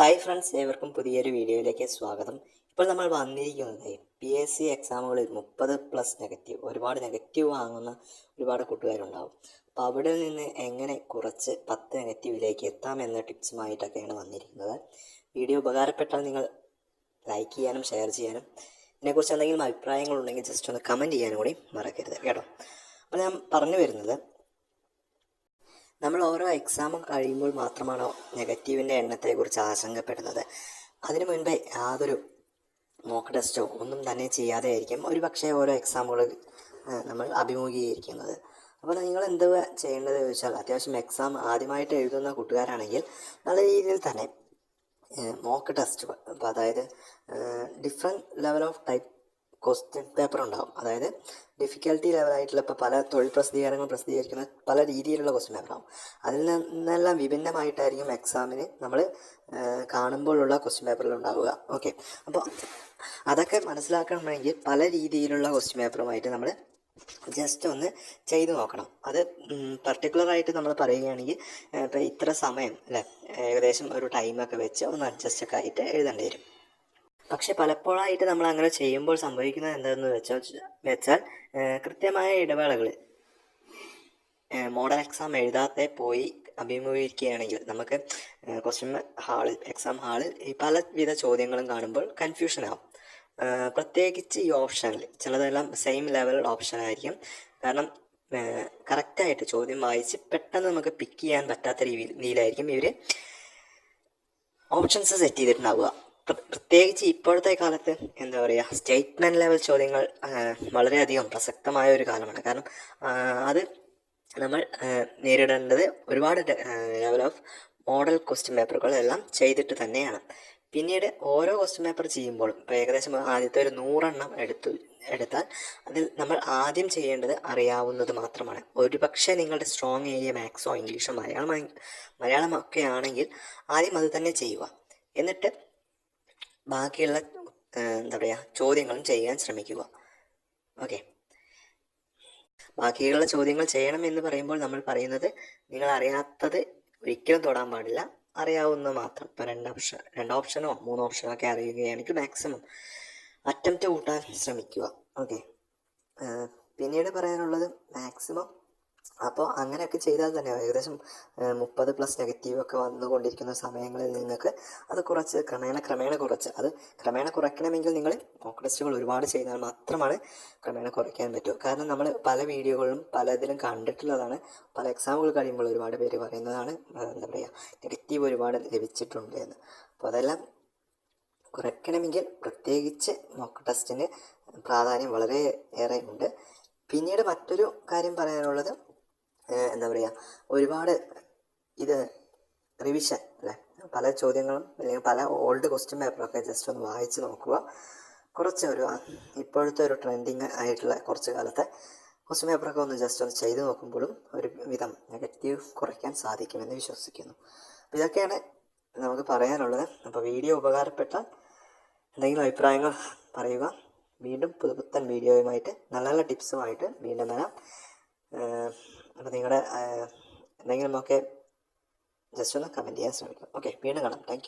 Hi friends ഏവർക്കും പുതിയൊരു വീഡിയോയിലേക്ക് സ്വാഗതം. ഇപ്പോൾ നമ്മൾ വന്നിരിക്കുന്നത് പി എസ് സി എക്സാമുകളിൽ മുപ്പത് പ്ലസ് നെഗറ്റീവ് ഒരുപാട് നെഗറ്റീവ് വാങ്ങുന്ന ഒരുപാട് കൂട്ടുകാരുണ്ടാവും. അപ്പോൾ അവിടെ നിന്ന് എങ്ങനെ കുറച്ച് പത്ത് നെഗറ്റീവിലേക്ക് എത്താം എന്ന ടിപ്സുമായിട്ടൊക്കെയാണ് വന്നിരിക്കുന്നത്. വീഡിയോ ഉപകാരപ്പെട്ടാൽ നിങ്ങൾ ലൈക്ക് ചെയ്യാനും ഷെയർ ചെയ്യാനും ഇതിനെക്കുറിച്ച് എന്തെങ്കിലും അഭിപ്രായങ്ങളുണ്ടെങ്കിൽ ജസ്റ്റ് ഒന്ന് കമന്റ് ചെയ്യാനും കൂടി മറക്കരുത് കേട്ടോ. അപ്പോൾ ഞാൻ പറഞ്ഞു വരുന്നത് നമ്മൾ ഓരോ എക്സാമും കഴിയുമ്പോൾ മാത്രമാണോ നെഗറ്റീവിന്റെ എണ്ണത്തെക്കുറിച്ച് ആശങ്കപ്പെടുന്നത്. അതിനു മുൻപേ യാതൊരു മോക്ക് ടെസ്റ്റോ ഒന്നും തന്നെ ചെയ്യാതെ ആയിരിക്കും. ഒരു പക്ഷേ ഓരോ എക്സാമുകൾ നമ്മൾ അഭിമുഖീകരിക്കുന്നത്. അപ്പോൾ നിങ്ങൾ എന്ത് ചെയ്യേണ്ടത് ചോദിച്ചാൽ അത്യാവശ്യം എക്സാം ആദ്യമായിട്ട് എഴുതുന്ന കൂട്ടുകാരാണെങ്കിൽ നല്ല രീതിയിൽ തന്നെ മോക്ക് ടെസ്റ്റ് അപ്പോൾ അതായത് different level of type question paper ഉണ്ടാകും അതായത് ഡിഫിക്കൽട്ടി ലെവലായിട്ടുള്ള ഇപ്പോൾ പല തൊഴിൽ പ്രസിദ്ധീകരണങ്ങൾ പ്രസിദ്ധീകരിക്കുന്ന പല രീതിയിലുള്ള ക്വസ്റ്റ്യൻ പേപ്പർ ആവും. അതിൽ നിന്നെല്ലാം വിഭിന്നമായിട്ടായിരിക്കും എക്സാമിന് നമ്മൾ കാണുമ്പോഴുള്ള ക്വസ്റ്റ്യൻ പേപ്പറിൽ ഉണ്ടാവുക. ഓക്കെ അപ്പോൾ അതൊക്കെ മനസ്സിലാക്കണമെങ്കിൽ പല രീതിയിലുള്ള ക്വസ്റ്റ്യൻ പേപ്പറുമായിട്ട് നമ്മൾ ജസ്റ്റ് ഒന്ന് ചെയ്തു നോക്കണം. അത് പർട്ടിക്കുലറായിട്ട് നമ്മൾ പറയുകയാണെങ്കിൽ ഇപ്പോൾ ഇത്ര സമയം അല്ലേ? ഏകദേശം ഒരു ടൈമൊക്കെ വെച്ച് ഒന്ന് അഡ്ജസ്റ്റ് ഒക്കെ ആയിട്ട് എഴുതേണ്ടി വരും. പക്ഷെ പലപ്പോഴായിട്ട് നമ്മൾ അങ്ങനെ ചെയ്യുമ്പോൾ സംഭവിക്കുന്നത് എന്താണെന്ന് വെച്ചാൽ വെച്ചാൽ കൃത്യമായ ഇടവേളകൾ മോഡൽ എക്സാം എഴുതാതെ പോയി അഭിമുഖീകരിക്കുകയാണെങ്കിൽ നമുക്ക് ക്വസ്റ്റ്യൻ ഹാളിൽ എക്സാം ഹാളിൽ ഈ പലവിധ ചോദ്യങ്ങളും കാണുമ്പോൾ കൺഫ്യൂഷൻ ആവും. പ്രത്യേകിച്ച് ഈ ഓപ്ഷനിൽ ചിലതെല്ലാം സെയിം ലെവൽ ഓപ്ഷൻ ആയിരിക്കും. കാരണം കറക്റ്റായിട്ട് ചോദ്യം വായിച്ച് പെട്ടെന്ന് നമുക്ക് പിക്ക് ചെയ്യാൻ പറ്റാത്ത രീതിയിൽ രീതിയിലായിരിക്കും ഇവർ ഓപ്ഷൻസ് സെറ്റ് ചെയ്തിട്ടുണ്ടാവുക. പ്രത്യേകിച്ച് ഇപ്പോഴത്തെ കാലത്ത് എന്താ പറയുക സ്റ്റേറ്റ്മെന്റ് ലെവൽ ചോദ്യങ്ങൾ വളരെയധികം പ്രസക്തമായ ഒരു കാലമാണ്. കാരണം അത് നമ്മൾ നേരിടേണ്ടത് ഒരുപാട് ലെവൽ ഓഫ് മോഡൽ ക്വസ്റ്റ്യൻ പേപ്പറുകൾ എല്ലാം ചെയ്തിട്ട് തന്നെയാണ്. പിന്നീട് ഓരോ ക്വസ്റ്റ്യൻ പേപ്പർ ചെയ്യുമ്പോഴും ഇപ്പോൾ ഏകദേശം ആദ്യത്തെ ഒരു നൂറെണ്ണം എടുത്തു എടുത്താൽ അതിൽ നമ്മൾ ആദ്യം ചെയ്യേണ്ടത് അറിയാവുന്നത് മാത്രമാണ്. ഒരുപക്ഷെ നിങ്ങളുടെ സ്ട്രോങ് ഏരിയ മാത്സോ ഇംഗ്ലീഷോ മലയാളം മലയാളം ഒക്കെ ആണെങ്കിൽ ആദ്യം അത് തന്നെ ചെയ്യുക. എന്നിട്ട് ബാക്കിയുള്ള എന്താ പറയുക ചോദ്യങ്ങളും ചെയ്യാൻ ശ്രമിക്കുക. ഓക്കെ. ബാക്കിയുള്ള ചോദ്യങ്ങൾ ചെയ്യണം എന്ന് പറയുമ്പോൾ നമ്മൾ പറയുന്നത് നിങ്ങൾ അറിയാത്തത് ഒരിക്കലും തൊടാൻ പാടില്ല. അറിയാവുന്ന മാത്രം. ഇപ്പം രണ്ട് ഓപ്ഷൻ രണ്ട് ഓപ്ഷനോ മൂന്ന് ഓപ്ഷനോ ഒക്കെ അറിയുകയാണെങ്കിൽ മാക്സിമം അറ്റംപ്റ്റ് കൂട്ടാൻ ശ്രമിക്കുക. ഓക്കെ. പിന്നീട് പറയാനുള്ളത് മാക്സിമം അപ്പോൾ അങ്ങനെയൊക്കെ ചെയ്താൽ തന്നെ ഏകദേശം മുപ്പത് പ്ലസ് നെഗറ്റീവൊക്കെ വന്നുകൊണ്ടിരിക്കുന്ന സമയങ്ങളിൽ നിങ്ങൾക്ക് അത് കുറച്ച് ക്രമേണ ക്രമേണ കുറച്ച് അത് ക്രമേണ കുറയ്ക്കണമെങ്കിൽ നിങ്ങൾ മോക്ക് ടെസ്റ്റുകൾ ഒരുപാട് ചെയ്താൽ മാത്രമാണ് ക്രമേണ കുറയ്ക്കാൻ പറ്റൂ. കാരണം നമ്മൾ പല വീഡിയോകളിലും പലതിലും കണ്ടിട്ടുള്ളതാണ്. പല എക്സാമുകൾ കഴിയുമ്പോൾ ഒരുപാട് പേര് പറയുന്നതാണ് എന്താ പറയുക നെഗറ്റീവ് ഒരുപാട് ലഭിച്ചിട്ടുണ്ട് എന്ന്. അപ്പോൾ അതെല്ലാം കുറയ്ക്കണമെങ്കിൽ പ്രത്യേകിച്ച് മോക്ക് ടെസ്റ്റിന് പ്രാധാന്യം വളരെ ഏറെ ഉണ്ട്. പിന്നീട് മറ്റൊരു കാര്യം പറയാനുള്ളത് എന്താ പറയുക ഒരുപാട് ഇത് റിവിഷൻ അല്ലേ? പല ചോദ്യങ്ങളും അല്ലെങ്കിൽ പല ഓൾഡ് ക്വസ്റ്റ്യൻ പേപ്പറൊക്കെ ജസ്റ്റ് ഒന്ന് വായിച്ച് നോക്കുക. കുറച്ച് ഒരു ഇപ്പോഴത്തെ ഒരു ട്രെൻഡിങ് ആയിട്ടുള്ള കുറച്ച് കാലത്തെ ക്വസ്റ്റ്യൻ പേപ്പറൊക്കെ ഒന്ന് ജസ്റ്റ് ഒന്ന് ചെയ്ത് നോക്കുമ്പോഴും ഒരു വിധം നെഗറ്റീവ് കുറയ്ക്കാൻ സാധിക്കുമെന്ന് വിശ്വസിക്കുന്നു. ഇതൊക്കെയാണ് നമുക്ക് പറയാനുള്ളത്. അപ്പോൾ വീഡിയോ ഉപകാരപ്പെട്ട എന്തെങ്കിലും അഭിപ്രായങ്ങൾ പറയുക. വീണ്ടും പുതുപുത്തൻ വീഡിയോയുമായിട്ട് നല്ല നല്ല ടിപ്സുമായിട്ട് വീണ്ടും വരാം. അപ്പോൾ നിങ്ങളുടെ എന്തെങ്കിലുമൊക്കെ ജസ്റ്റ് ഒന്ന് കമന്റ് ചെയ്യാൻ ശ്രമിക്കാം ഓക്കെ വീണ്ടും കാണാം. താങ്ക്